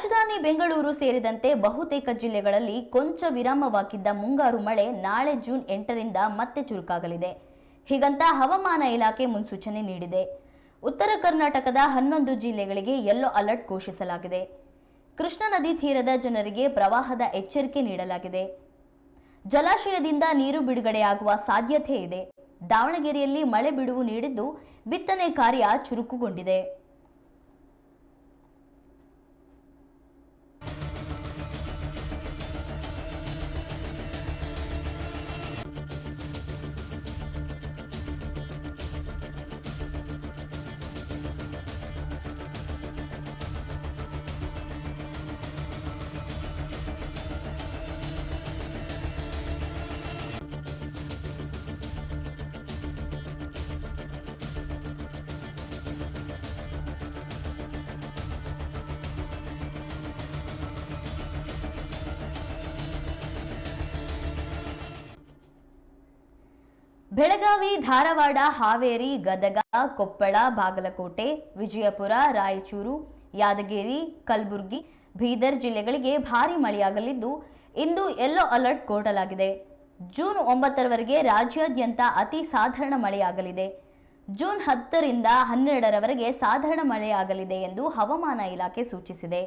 ರಾಜಧಾನಿ ಬೆಂಗಳೂರು ಸೇರಿದಂತೆ ಬಹುತೇಕ ಜಿಲ್ಲೆಗಳಲ್ಲಿ ಕೊಂಚ ವಿರಾಮವಾಗಿದ್ದ ಮುಂಗಾರು ಮಳೆ ನಾಳೆ ಜೂನ್ ಎಂಟರಿಂದ ಮತ್ತೆ ಚುರುಕಾಗಲಿದೆ. ಹೀಗಂತ ಹವಾಮಾನ ಇಲಾಖೆ ಮುನ್ಸೂಚನೆ ನೀಡಿದೆ. ಉತ್ತರ ಕರ್ನಾಟಕದ ಹನ್ನೊಂದು ಜಿಲ್ಲೆಗಳಿಗೆ ಯೆಲ್ಲೋ ಅಲರ್ಟ್ ಘೋಷಿಸಲಾಗಿದೆ. ಕೃಷ್ಣಾ ನದಿ ತೀರದ ಜನರಿಗೆ ಪ್ರವಾಹದ ಎಚ್ಚರಿಕೆ ನೀಡಲಾಗಿದೆ. ಜಲಾಶಯದಿಂದ ನೀರು ಬಿಡುಗಡೆಯಾಗುವ ಸಾಧ್ಯತೆ ಇದೆ. ದಾವಣಗೆರೆಯಲ್ಲಿ ಮಳೆ ಬಿಡುವು ನೀಡಿದ್ದು ಬಿತ್ತನೆ ಕಾರ್ಯ ಚುರುಕುಗೊಂಡಿದೆ. ಬೆಳಗಾವಿ, ಧಾರವಾಡ, ಹಾವೇರಿ, ಗದಗ, ಕೊಪ್ಪಳ, ಬಾಗಲಕೋಟೆ, ವಿಜಯಪುರ, ರಾಯಚೂರು, ಯಾದಗಿರಿ, ಕಲಬುರಗಿ, ಬೀದರ್ ಜಿಲ್ಲೆಗಳಿಗೆ ಭಾರಿ ಮಳೆಯಾಗಲಿದ್ದು ಇಂದು ಯೆಲ್ಲೋ ಅಲರ್ಟ್ ಕೊಡಲಾಗಿದೆ. ಜೂನ್ ಒಂಬತ್ತರವರೆಗೆ ರಾಜ್ಯಾದ್ಯಂತ ಅತಿ ಸಾಧಾರಣ ಮಳೆಯಾಗಲಿದೆ. ಜೂನ್ ಹತ್ತರಿಂದ ಹನ್ನೆರಡರವರೆಗೆ ಸಾಧಾರಣ ಮಳೆಯಾಗಲಿದೆ ಎಂದು ಹವಾಮಾನ ಇಲಾಖೆ ಸೂಚಿಸಿದೆ.